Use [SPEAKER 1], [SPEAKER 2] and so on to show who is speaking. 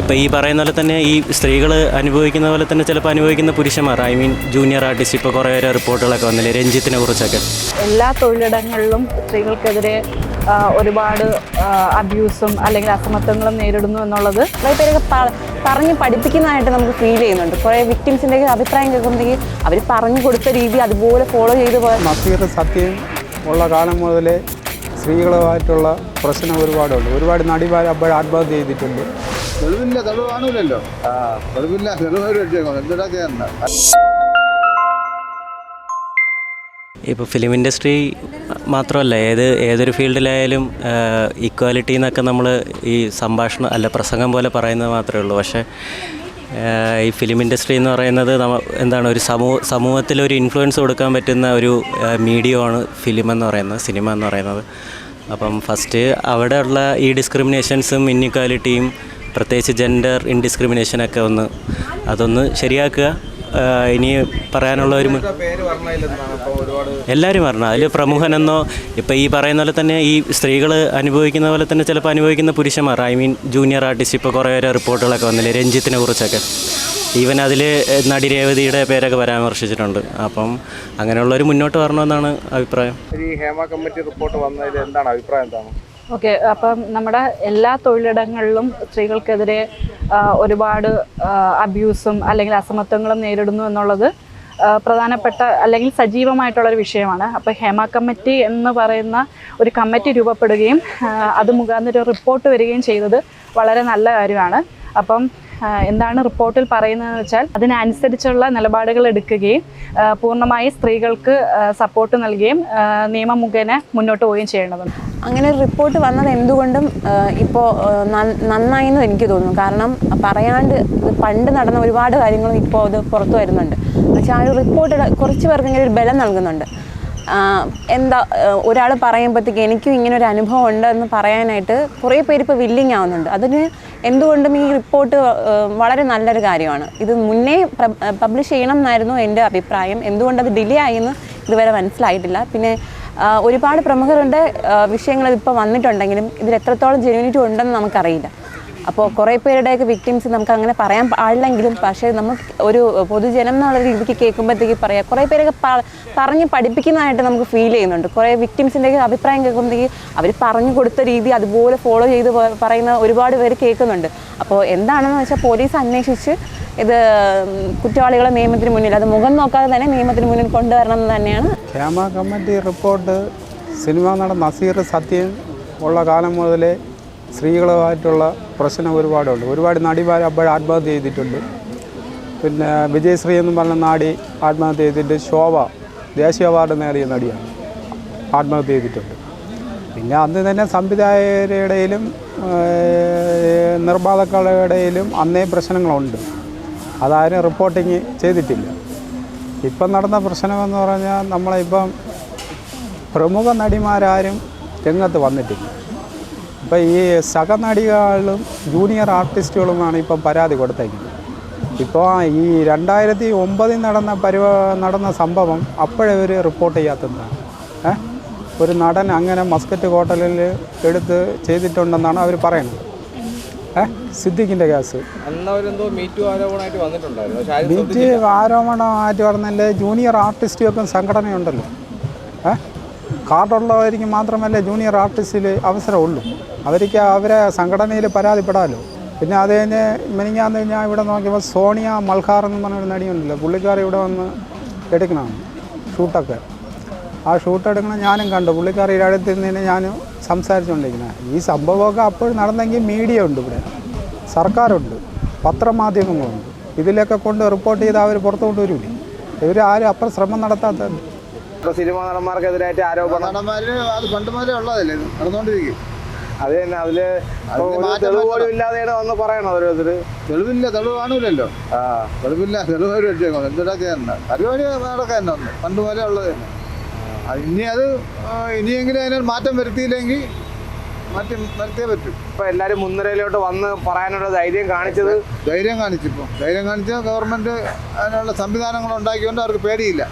[SPEAKER 1] ഇപ്പോൾ ഈ പറയുന്ന പോലെ തന്നെ ഈ സ്ത്രീകൾ അനുഭവിക്കുന്ന പോലെ തന്നെ ചിലപ്പോൾ അനുഭവിക്കുന്ന പുരുഷന്മാർ ഐ മീൻ ജൂനിയർ ആർട്ടിസ്റ്റ് ഇപ്പോൾ കുറേ റിപ്പോർട്ടുകളൊക്കെ വന്നില്ലേ രഞ്ജിത്തിനെ കുറിച്ചൊക്കെ?
[SPEAKER 2] എല്ലാ തൊഴിലിടങ്ങളിലും സ്ത്രീകൾക്കെതിരെ ഒരുപാട് അബ്യൂസും അല്ലെങ്കിൽ അസമത്വങ്ങളും നേരിടുന്നു എന്നുള്ളത്
[SPEAKER 3] കുറേ പേരൊക്കെ പറഞ്ഞ് പഠിപ്പിക്കുന്നതായിട്ട് നമുക്ക് ഫീൽ ചെയ്യുന്നുണ്ട്. കുറേ വിക്ടിംസിന്റെ അഭിപ്രായം കേൾക്കുമ്പോഴത്തേക്ക് അവർ പറഞ്ഞു കൊടുത്ത രീതി അതുപോലെ ഫോളോ ചെയ്ത് പോയ
[SPEAKER 4] നസീർ സത്യം ഉള്ള കാലം മുതലേ സ്ത്രീകളുമായിട്ടുള്ള പ്രശ്നം ഒരുപാടുണ്ട്. ഒരുപാട് നടിമാർ അപ്പോൾ ആത്മഹത്യ ചെയ്തിട്ടുണ്ട്.
[SPEAKER 5] തെളിവില്ല തെളിവ് കാണൂലല്ലോ. തെളിവില്ല തെളിവ്
[SPEAKER 1] ഇപ്പോൾ ഫിലിം ഇൻഡസ്ട്രി മാത്രമല്ല ഏത് ഏതൊരു ഫീൽഡിലായാലും ഇക്വാലിറ്റി എന്നൊക്കെ നമ്മൾ ഈ സംഭാഷണം അല്ല പ്രസംഗം പോലെ പറയുന്നത് മാത്രമേ ഉള്ളൂ. പക്ഷേ ഈ ഫിലിം ഇൻഡസ്ട്രി എന്ന് പറയുന്നത് എന്താണ് ഒരു സമൂഹ സമൂഹത്തിൽ ഒരു ഇൻഫ്ലുവൻസ് കൊടുക്കാൻ പറ്റുന്ന ഒരു മീഡിയമാണ് ഫിലിം എന്ന് പറയുന്നത് സിനിമ എന്ന് പറയുന്നത്. അപ്പം ഫസ്റ്റ് അവിടെയുള്ള ഈ ഡിസ്ക്രിമിനേഷൻസും ഇൻഇക്വാലിറ്റിയും പ്രത്യേകിച്ച് ജെൻഡർ ഇൻഡിസ്ക്രിമിനേഷനൊക്കെ ഒന്ന് അതൊന്ന് ശരിയാക്കുക. ഇനി പറയാനുള്ള ഒരു എല്ലാവരും പറഞ്ഞു അതിൽ പ്രമുഖനെന്നോ ഇപ്പോൾ ഈ പറയുന്ന പോലെ തന്നെ ഈ സ്ത്രീകൾ അനുഭവിക്കുന്ന പോലെ തന്നെ ചിലപ്പോൾ അനുഭവിക്കുന്ന പുരുഷന്മാർ. ഐ മീൻ ജൂനിയർ ആർട്ടിസ്റ്റ് ഇപ്പോൾ കുറേ പേരെ റിപ്പോർട്ടുകളൊക്കെ വന്നില്ലേ? രഞ്ജിത്തിനെ കുറിച്ചൊക്കെ. ഈവൻ അതിൽ നടി രേവതിയുടെ പേരൊക്കെ പരാമർശിച്ചിട്ടുണ്ട്. അപ്പം അങ്ങനെയുള്ളവർ മുന്നോട്ട് വരണമെന്നാണ് അഭിപ്രായം.
[SPEAKER 6] ഈ ഹേമ കമ്മിറ്റി റിപ്പോർട്ട് വന്നതിൽ എന്താണ് അഭിപ്രായം എന്താണ്?
[SPEAKER 2] ഓക്കെ അപ്പം നമ്മുടെ എല്ലാ തൊഴിലിടങ്ങളിലും സ്ത്രീകൾക്കെതിരെ ഒരുപാട് അബ്യൂസും അല്ലെങ്കിൽ അസമത്വങ്ങളും നേരിടുന്നു എന്നുള്ളത് പ്രധാനപ്പെട്ട അല്ലെങ്കിൽ സജീവമായിട്ടുള്ള ഒരു വിഷയമാണ്. അപ്പോൾ ഹേമ കമ്മിറ്റി എന്ന് പറയുന്ന ഒരു കമ്മിറ്റി രൂപപ്പെടുകയും അത് മുഖാന്തരം റിപ്പോർട്ട് വരികയും ചെയ്തത് വളരെ നല്ല കാര്യമാണ്. അപ്പം എന്താണ് റിപ്പോർട്ടിൽ പറയുന്നതെന്ന് വെച്ചാൽ അതിനനുസരിച്ചുള്ള നിലപാടുകൾ എടുക്കുകയും പൂർണമായി സ്ത്രീകൾക്ക് സപ്പോർട്ട് നൽകുകയും നിയമം മുഖേന മുന്നോട്ട് പോവുകയും ചെയ്യേണ്ടതുണ്ട്.
[SPEAKER 3] അങ്ങനെ റിപ്പോർട്ട് വന്നത് എന്തുകൊണ്ടും ഇപ്പോൾ നന്നായി എന്ന് എനിക്ക് തോന്നുന്നു. കാരണം പറയാണ്ട് പണ്ട് നടന്ന ഒരുപാട് കാര്യങ്ങളും ഇപ്പോൾ അത് പുറത്തു വരുന്നുണ്ട്. പക്ഷേ ആ ഒരു റിപ്പോർട്ട് കുറച്ച് പേർക്കെങ്കിലും ഒരു ബലം നൽകുന്നുണ്ട്. എന്താ ഒരാൾ പറയുമ്പോഴത്തേക്ക് എനിക്കും ഇങ്ങനെ ഒരു അനുഭവം ഉണ്ട് എന്ന് പറയാനായിട്ട് കുറേ പേര് ഇപ്പോൾ വില്ലിങ് ആവുന്നുണ്ട്. അതിന് എന്തുകൊണ്ടും ഈ റിപ്പോർട്ട് വളരെ നല്ലൊരു കാര്യമാണ്. ഇത് മുന്നേ പബ്ലിഷ് ചെയ്യണം എന്നായിരുന്നു എന്റെ അഭിപ്രായം. എന്തുകൊണ്ടത് ഡിലേ ആയെന്ന് ഇതുവരെ മനസ്സിലായിട്ടില്ല. പിന്നെ ഒരുപാട് പ്രമുഖരുടെ വിഷയങ്ങൾ ഇതിപ്പോൾ വന്നിട്ടുണ്ടെങ്കിലും ഇതിൽ എത്രത്തോളം ജെനുവിനിറ്റി ഉണ്ടെന്ന് നമുക്കറിയില്ല. അപ്പോൾ കുറേ പേരുടെയൊക്കെ വിക്ടിംസ് നമുക്ക് അങ്ങനെ പറയാൻ പാടില്ലെങ്കിലും പക്ഷേ നമുക്ക് ഒരു പൊതുജനം എന്നുള്ള രീതിക്ക് കേൾക്കുമ്പോഴത്തേക്ക് പറയാം. കുറേ പേരൊക്കെ പറഞ്ഞ് പഠിപ്പിക്കുന്നതായിട്ട് നമുക്ക് ഫീൽ ചെയ്യുന്നുണ്ട്. കുറേ വിക്ടിംസിന്റെ അഭിപ്രായം കേൾക്കുമ്പോഴത്തേക്ക് അവർ പറഞ്ഞു കൊടുത്ത രീതി അതുപോലെ ഫോളോ ചെയ്ത് പറയുന്ന ഒരുപാട് പേര് കേൾക്കുന്നുണ്ട്. അപ്പോൾ എന്താണെന്ന് വെച്ചാൽ പോലീസ് അന്വേഷിച്ച് ഇത് കുറ്റവാളികളെ നിയമത്തിന് മുന്നിൽ അത് മുഖം നോക്കാതെ തന്നെ നിയമത്തിന് മുന്നിൽ കൊണ്ടുവരണം എന്ന് തന്നെയാണ്.
[SPEAKER 4] ഹേമ കമ്മിറ്റി റിപ്പോർട്ട് സിനിമ നടൻ നസീർ സത്യം ഉള്ള കാലം മുതലേ സ്ത്രീകളുമായിട്ടുള്ള പ്രശ്നം ഒരുപാടുണ്ട്. ഒരുപാട് നടിമാർ അപ്പോൾ ആത്മഹത്യ ചെയ്തിട്ടുണ്ട്. പിന്നെ വിജയശ്രീ എന്ന് പറഞ്ഞ നാടി ആത്മഹത്യ ചെയ്തിട്ട് ശോഭ ദേശീയ അവാർഡ് നേടിയ നടിയാണ് ആത്മഹത്യ ചെയ്തിട്ടുണ്ട്. പിന്നെ അന്ന് തന്നെ സംവിധായകരുടെയിലും ഏഹ്, നിർമ്മാതാക്കളുടെ ഇടയിലും അന്നേ പ്രശ്നങ്ങളുണ്ട്. അതാരും റിപ്പോർട്ടിങ് ചെയ്തിട്ടില്ല. ഇപ്പം നടന്ന പ്രശ്നമെന്ന് പറഞ്ഞാൽ നമ്മളിപ്പം പ്രമുഖ നടിമാരാരും രംഗത്ത് വന്നിട്ടില്ല. ഇപ്പം ഈ സഹനടികളും ജൂനിയർ ആർട്ടിസ്റ്റുകളുമാണ് ഇപ്പം പരാതി കൊടുത്തേക്കുന്നത്. ഇപ്പോൾ ഈ രണ്ടായിരത്തി ഒമ്പതിൽ നടന്ന പരിപാ നടന്ന സംഭവം അപ്പോഴേ ഒരു റിപ്പോർട്ട് ചെയ്യാത്തതാണ് ഏ? ഒരു നടൻ അങ്ങനെ മസ്കറ്റ് ഹോട്ടലിൽ എടുത്ത് ചെയ്തിട്ടുണ്ടെന്നാണ് അവർ പറയുന്നത്. സിദ്ദിഖിന്റെ സിദ്ദിഖിന്റെ കേസ്
[SPEAKER 6] മീറ്റ് ആരോപണമായിട്ട്
[SPEAKER 4] പറഞ്ഞാൽ ജൂനിയർ ആർട്ടിസ്റ്റുകൾക്കും സംഘടനയുണ്ടല്ലോ. ഏ? കാർഡുള്ളവർക്ക് മാത്രമല്ലേ ജൂനിയർ ആർട്ടിസ്റ്റിൽ അവസരമുള്ളൂ. അവർക്ക് അവരെ സംഘടനയിൽ പരാതിപ്പെടാമല്ലോ പിന്നെ അത് കഴിഞ്ഞ് മിനിഞ്ഞാന്ന് ഞാൻ ഇവിടെ നോക്കിയപ്പോൾ സോണിയ മൽഹാർ എന്ന് പറഞ്ഞൊരു നടിയുണ്ടല്ലോ. പുള്ളിക്കാർ ഇവിടെ വന്ന് എടുക്കണം ഷൂട്ടൊക്കെ. ആ ഷൂട്ട് എടുക്കണം ഞാനും കണ്ടു. പുള്ളിക്കാരിയുടെ അടുത്ത് നിന്ന് ഞാനും സംസാരിച്ചുകൊണ്ടിരിക്കുന്നത് ഈ സംഭവമൊക്കെ അപ്പോൾ നടന്നെങ്കിൽ മീഡിയ ഉണ്ട് ഇവിടെ. സർക്കാരുണ്ട്. പത്രമാധ്യമങ്ങളുണ്ട്. ഇതിലൊക്കെ കൊണ്ട് റിപ്പോർട്ട് ചെയ്ത് അവർ പുറത്തു കൊണ്ടുവരില്ലേ ഇവർ ആരും അപ്പുറം ശ്രമം നടത്താത്തത്
[SPEAKER 6] ഇപ്പൊ സിനിമാ നടന്മാർക്കെതിരായിട്ട് ആരോപണം
[SPEAKER 5] നടന്മാര് അത് പണ്ട് മുതലേ ഉള്ളതല്ലേ ഇത്? നടന്നുകൊണ്ടിരിക്കും
[SPEAKER 6] അത് തന്നെ അതിൽ ഇപ്പൊ
[SPEAKER 5] അതിന്
[SPEAKER 6] ഒരു
[SPEAKER 5] മാറ്റം
[SPEAKER 6] തെളിവ്
[SPEAKER 5] വരുത്തണം.
[SPEAKER 6] പോലും ഇല്ലാതെയാണ് വന്ന് പറയണം
[SPEAKER 5] തെളിവില്ല തെളിവ് കാണൂലല്ലോ.
[SPEAKER 6] ആ.
[SPEAKER 5] തെളിവില്ല തെളിവ് വെച്ചേക്കണം എന്തിനാ ചെയ്യണ്ട പരിപാടി നടക്കാൻ തന്നെ പണ്ട് മുതലേ ഉള്ളത് തന്നെ. അത് ഇനി അത് ആ, ഇനിയെങ്കിലും അതിനൊരു മാറ്റം വരുത്തിയില്ലെങ്കിൽ മാറ്റം വരുത്തിയേ പറ്റും.
[SPEAKER 6] ഇപ്പൊ എല്ലാരും മുൻനിരയിലോട്ട് വന്ന് പറയാനുള്ള ധൈര്യം കാണിച്ചത്
[SPEAKER 5] ധൈര്യം കാണിച്ചിപ്പോൾ ധൈര്യം കാണിച്ച ഗവൺമെന്റ് അതിനുള്ള സംവിധാനങ്ങൾ ഉണ്ടാക്കിയോണ്ട് അവർക്ക് പേടിയില്ല.